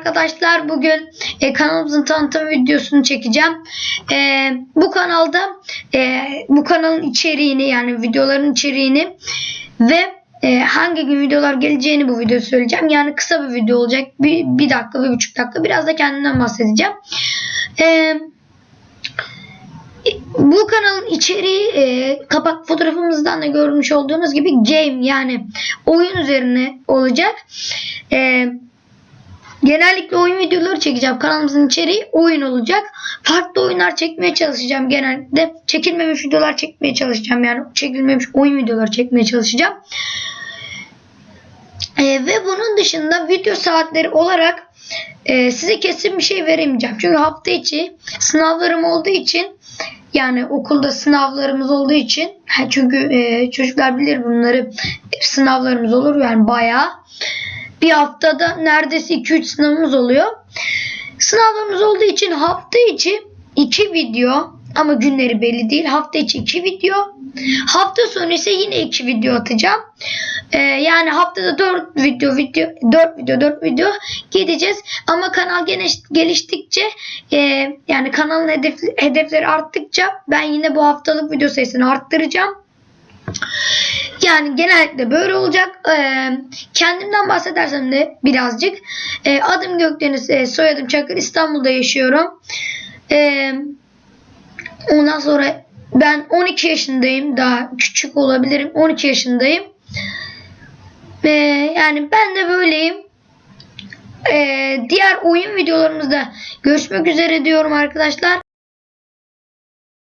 arkadaşlar. Bugün e, kanalımızın tanıtım videosunu çekeceğim. E, bu kanalda e, bu kanalın içeriğini yani videoların içeriğini ve e, hangi gün videolar geleceğini bu videoda söyleyeceğim. Yani kısa bir video olacak. Bir, bir dakika, bir buçuk dakika. Biraz da kendimden bahsedeceğim. Eee bu kanalın içeriği e, kapak fotoğrafımızdan da görmüş olduğunuz gibi game yani oyun üzerine olacak. E, genellikle oyun videoları çekeceğim. Kanalımızın içeriği oyun olacak. Farklı oyunlar çekmeye çalışacağım genellikle. Çekilmemiş videolar çekmeye çalışacağım. Yani çekilmemiş oyun videoları çekmeye çalışacağım. E, ve bunun dışında video saatleri olarak e, size kesin bir şey veremeyeceğim. Çünkü hafta içi sınavlarım olduğu için yani okulda sınavlarımız olduğu için çünkü e, çocuklar bilir bunları sınavlarımız olur yani bayağı bir haftada neredeyse 2-3 sınavımız oluyor. Sınavlarımız olduğu için hafta içi 2 video ama günleri belli değil. Hafta içi 2 video. Hafta sonu ise yine 2 video atacağım. Ee, yani haftada 4 video video 4 video 4 video gideceğiz. Ama kanal geniş, geliştikçe e, yani kanalın hedef, hedefleri arttıkça ben yine bu haftalık video sayısını arttıracağım. Yani genellikle böyle olacak. Ee, kendimden bahsedersem de birazcık. Ee, adım Gökdeniz, e, soyadım Çakır. İstanbul'da yaşıyorum. Ee, ondan sonra ben 12 yaşındayım. Daha küçük olabilirim. 12 yaşındayım. Ee, yani ben de böyleyim. Ee, diğer oyun videolarımızda görüşmek üzere diyorum arkadaşlar.